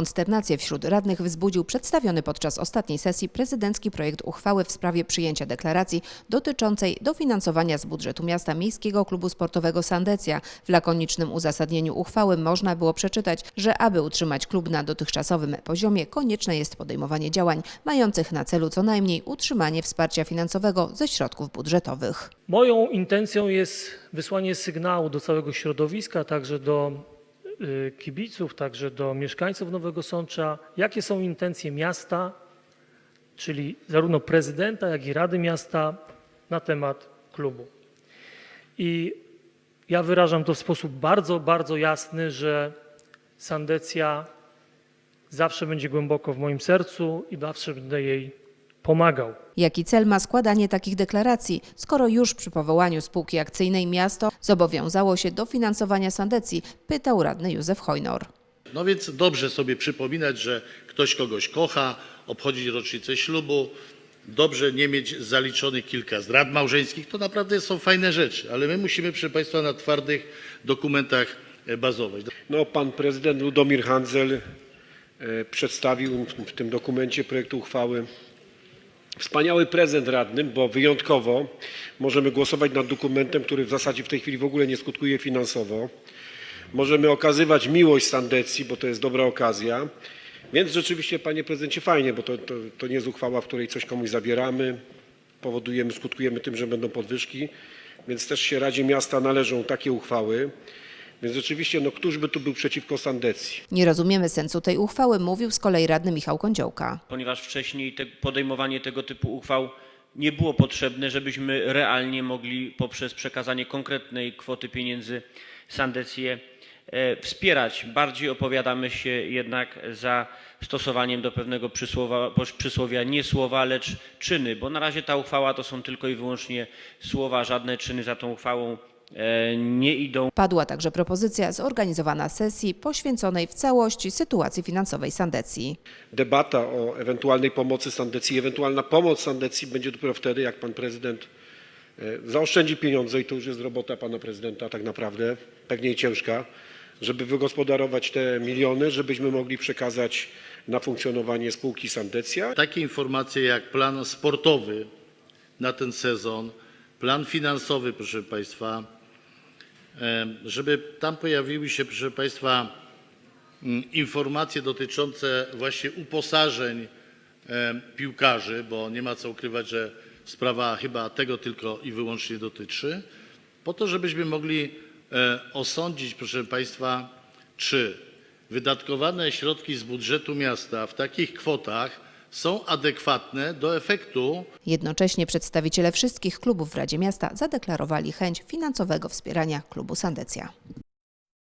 Konsternację wśród radnych wzbudził przedstawiony podczas ostatniej sesji prezydencki projekt uchwały w sprawie przyjęcia deklaracji dotyczącej dofinansowania z budżetu miasta Miejskiego Klubu Sportowego Sandecja. W lakonicznym uzasadnieniu uchwały można było przeczytać, że aby utrzymać klub na dotychczasowym poziomie, konieczne jest podejmowanie działań mających na celu co najmniej utrzymanie wsparcia finansowego ze środków budżetowych. Moją intencją jest wysłanie sygnału do całego środowiska, także do kibiców, także do mieszkańców Nowego Sącza, jakie są intencje miasta, czyli zarówno prezydenta, jak i Rady Miasta na temat klubu. I ja wyrażam to w sposób bardzo, bardzo jasny, że Sandecja zawsze będzie głęboko w moim sercu i zawsze będę jej pomagał. Jaki cel ma składanie takich deklaracji, skoro już przy powołaniu spółki akcyjnej miasto zobowiązało się do finansowania Sandecji, pytał radny Józef Hojnor. No więc dobrze sobie przypominać, że ktoś kogoś kocha, obchodzić rocznicę ślubu, dobrze nie mieć zaliczonych kilka zdrad małżeńskich, to naprawdę są fajne rzeczy, ale my musimy, proszę Państwa, na twardych dokumentach e, bazować. No, pan prezydent Ludomir Handzel e, przedstawił w tym dokumencie projektu uchwały wspaniały prezent radnym, bo wyjątkowo możemy głosować nad dokumentem, który w zasadzie w tej chwili w ogóle nie skutkuje finansowo. Możemy okazywać miłość Sandecji, bo to jest dobra okazja. Więc rzeczywiście, panie prezydencie, fajnie, bo to, to, to nie jest uchwała, w której coś komuś zabieramy, powodujemy, skutkujemy tym, że będą podwyżki, więc też się Radzie Miasta należą takie uchwały. Więc rzeczywiście, no któż by tu był przeciwko Sandecji? Nie rozumiemy sensu tej uchwały, mówił z kolei radny Michał Kądziołka. ponieważ wcześniej te, podejmowanie tego typu uchwał nie było potrzebne, żebyśmy realnie mogli poprzez przekazanie konkretnej kwoty pieniędzy Sandecję e, wspierać. Bardziej opowiadamy się jednak za stosowaniem do pewnego przysłowa, przysłowia nie słowa, lecz czyny, bo na razie ta uchwała to są tylko i wyłącznie słowa, żadne czyny za tą uchwałą nie idą. Padła także propozycja zorganizowana sesji poświęconej w całości sytuacji finansowej Sandecji. Debata o ewentualnej pomocy Sandecji, ewentualna pomoc Sandecji będzie dopiero wtedy, jak pan prezydent e, zaoszczędzi pieniądze i to już jest robota pana prezydenta tak naprawdę, pewnie i ciężka, żeby wygospodarować te miliony, żebyśmy mogli przekazać na funkcjonowanie spółki Sandecja. Takie informacje jak plan sportowy na ten sezon, plan finansowy, proszę Państwa, e, żeby tam pojawiły się, proszę Państwa, mm, informacje dotyczące właśnie uposażeń e, piłkarzy, bo nie ma co ukrywać, że sprawa chyba tego tylko i wyłącznie dotyczy, po to, żebyśmy mogli e, osądzić, proszę Państwa, czy wydatkowane środki z budżetu miasta w takich kwotach są adekwatne do efektu Jednocześnie przedstawiciele wszystkich klubów w Radzie Miasta zadeklarowali chęć finansowego wspierania klubu Sandecja.